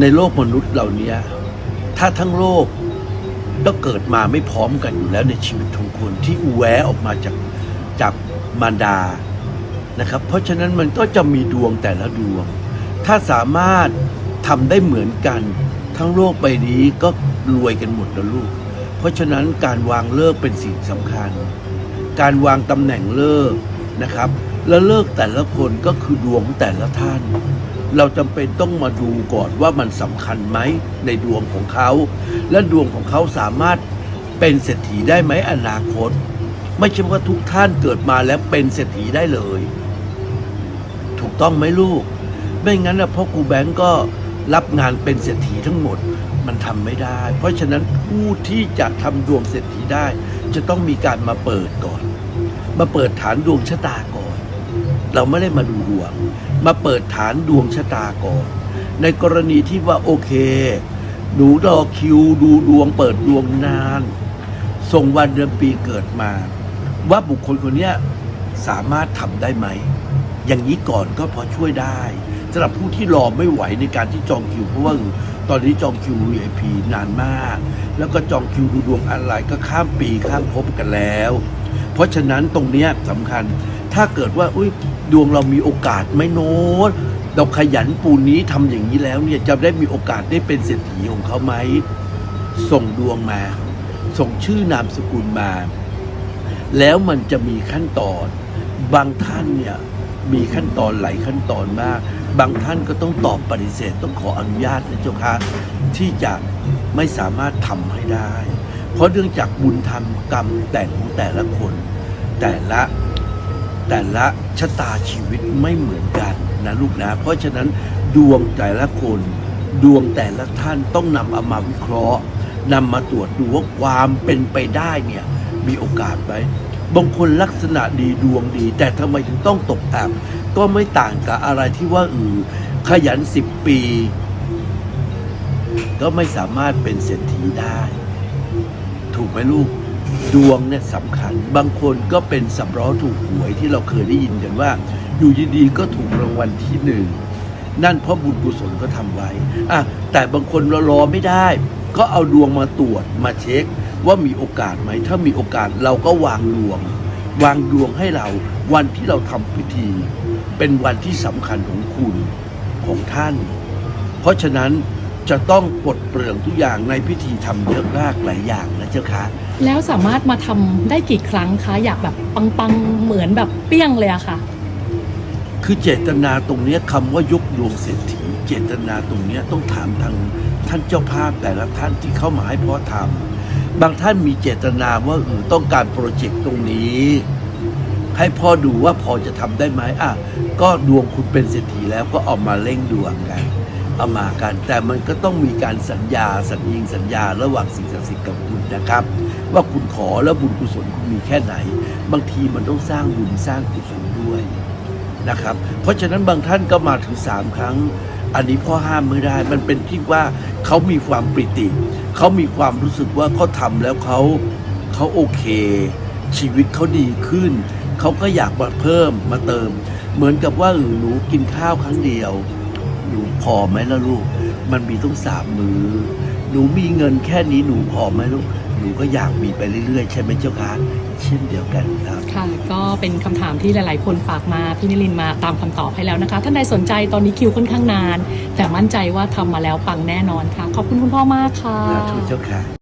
ในโลกมนุษย์เหล่านี้ถ้าทั้งโลกก็เกิดมาไม่พร้อมกันอยู่แล้วในชีวิตของคนที่อุแวออกมาจากจากมารดานะครับ เพราะฉะนั้นมันก็จะมีดวงแต่ละดวง ถ้าสามารถทำได้เหมือนกัน ทั้งโลกใบนี้ก็รวยกันหมดนะลูก เพราะฉะนั้นการวางเลิกเป็นสิ่งสำคัญ การวางตำแหน่งเลิกนะครับ แล้วเลิกแต่ละคนก็คือดวงของแต่ละท่าน เราจำเป็นต้องมาดูก่อนว่ามันสำคัญไหมในดวงของเขา และดวงของเขาสามารถเป็นเศรษฐีได้ไหมอนาคต ไม่ใช่ว่าทุกท่านเกิดมาแล้วเป็นเศรษฐีได้เลย ถูกต้องไหมลูก ไม่งั้นนะพ่อครูแบงก์ก็รับงานเป็นเศรษฐีทั้งหมดมันทำไม่ได้ เพราะฉะนั้นผู้ที่จะทำดวงเศรษฐีได้ จะต้องมีการมาเปิดก่อน มาเปิดฐานดวงชะตา เราไม่ได้มาดูดวง มาเปิดฐานดวงชะตาก่อน ในกรณีที่ว่าโอเคหนูรอคิว ดูดวง เปิดดวงนาน ส่งวันเดือนปีเกิดมา ว่าบุคคลคนนี้สามารถทำได้ไหม อย่างนี้ก่อนก็พอช่วยได้สำหรับผู้ที่รอไม่ไหวในการที่จองคิวเพราะว่าตอนนี้จองคิว VIP นานมาก แล้วก็จองคิวดูดวงอะไรก็ข้ามปีข้ามภพกันแล้ว เพราะฉะนั้นตรงเนี้ยสำคัญ ถ้าเกิดว่าอุ้ยดวงเรามีโอกาสไหม่โน้ตเราขยันปูนี้ทำอย่างนี้แล้วเนี่ยจะได้มีโอกาสได้เป็นเศรษฐีของเขาไหมส่งดวงมา ส่งชื่อนามสกุลมา แล้วมันจะมีขั้นตอน บางท่านเนี่ยมีขั้นตอนหลายขั้นตอนมาก บางท่านก็ต้องตอบปฏิเสธต้องขออนุญาตนะเจ้าค่ะที่จะไม่สามารถทำให้ได้ เพราะเนื่องจากบุญธรรมกรรมแต่งของแต่ละคน แต่ละ แต่ละชะตาชีวิตไม่เหมือนกันนะลูกนะ เพราะฉะนั้นดวงแต่ละคนดวงแต่ละท่านต้องนำเอามาวิเคราะห์นำมาตรวจดูว่าความเป็นไปได้เนี่ยมีโอกาสไหมบางคนลักษณะดีดวงดี แต่ทำไมถึงต้องตกอับก็ไม่ต่างกับอะไรที่ว่าอือขยันสิบปี ก็ไม่สามารถเป็นเศรษฐีได้ ถูกไหมลูก ดวงเนี่ยสำคัญ บางคนก็เป็นสับล้อถูกหวยที่เราเคยได้ยินกันว่า อยู่ดีๆก็ถูกรางวัลที่หนึ่งนั่นเพราะบุญกุศลก็ทำไว้อะแต่บางคนเรารอไม่ได้ ก็เอาดวงมาตรวจมาเช็ค ว่ามีโอกาสไหม ถ้ามีโอกาสเราก็วางดวง วางดวงให้เรา วันที่เราทำพิธี เป็นวันที่สำคัญของคุณของท่าน เพราะฉะนั้น จะต้องปลดเปลืองทุกอย่างในพิธีทำเยอะมากหลายอย่างนะเจ้าคะแล้วสามารถมาทำได้กี่ครั้งคะอยากแบบปังๆเหมือนแบบเปี้ยงเลยอะค่ะ คือเจตนาตรงเนี้ยคำว่ายกดวงเศรษฐีเจตนาตรงเนี้ยต้องถามทางท่านเจ้าภาพแต่ละท่านที่เข้ามาให้พ่อทำบางท่านมีเจตนาว่าเออต้องการโปรเจกต์ตรงนี้ให้พ่อดูว่าพอจะทำได้ไหมอะ ก็ดวงคุณเป็นเศรษฐีแล้วก็เอามาเร่งดวงกันเอามากัน แต่มันก็ต้องมีการสัญญาสัญญิงสัญญาระหว่างสิ่งศักดิ์สิทธิ์กับคุณนะครับ ว่าคุณขอแล้วบุญกุศลคุณมีแค่ไหน บางทีมันต้องสร้างบุญสร้างกุศลด้วยนะครับ เพราะฉะนั้นบางท่านก็มาถึงสามครั้ง อันนี้พ่อห้ามไม่ได้ มันเป็นที่ว่าเขามีความปริติ เขามีความรู้สึกว่าเขาทำแล้วเขาเขาโอเค ชีวิตเขาดีขึ้น เขาก็อยากมาเพิ่มมาเติม เหมือนกับว่าหนูกินข้าวครั้งเดียว หนูพอไหมล่ะลูก มันมีต้องสามมือ หนูมีเงินแค่นี้หนูพอไหมลูก หนูก็อยากมีไปเรื่อยๆ ใช่ไหมเจ้าคะเช่นเดียวกันครับ ค่ะ ก็เป็นคำถามที่หลาย ๆ คนฝากมา พี่นิลินมาตามคำตอบให้แล้วนะคะ ท่านใดสนใจตอนนี้คิวค่อนข้างนาน แต่มั่นใจว่าทำมาแล้วปังแน่นอนค่ะ ขอบคุณคุณพ่อมากค่ะสาธุเจ้าค่ะ